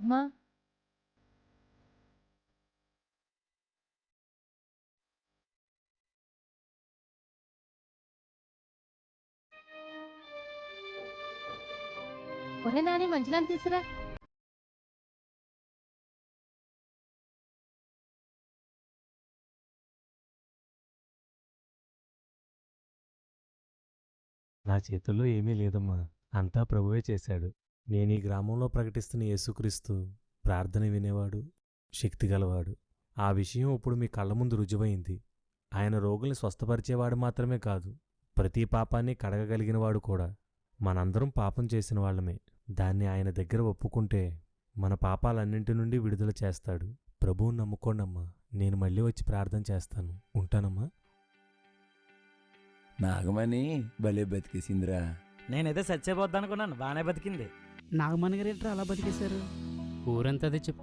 అమ్మా ఒరే నాని మంచిదని తీసురా నా చేతుల్లో ఏమీ లేదమ్మా. అంతా ప్రభువే చేశాడు. నేను ఈ గ్రామంలో ప్రకటిస్తున్న యేసుక్రీస్తు ప్రార్థన వినేవాడు శక్తి గలవాడు. ఆ విషయం ఇప్పుడు మీ కళ్ళ ముందు రుజువైంది. ఆయన రోగుల్ని స్వస్థపరిచేవాడు మాత్రమే కాదు ప్రతి పాపాన్ని కడగగలిగినవాడు కూడా. మనందరం పాపం చేసిన వాళ్ళమే. దాన్ని ఆయన దగ్గర ఒప్పుకుంటే మన పాపాలన్నింటి నుండి విడుదల చేస్తాడు. ప్రభువుని నమ్ముకోండమ్మా. నేను మళ్ళీ వచ్చి ప్రార్థన చేస్తాను. ఉంటానమ్మా. నాగమణి భలే బతికేసిందిరా. నేనైతే చచ్చిపోద్ది అనుకున్నాను. బాగానే బతికింది. నాగమణి గారు ఏంట్రా అలా బతికేశారు? ఊరంతా అదే చెప్తున్నారు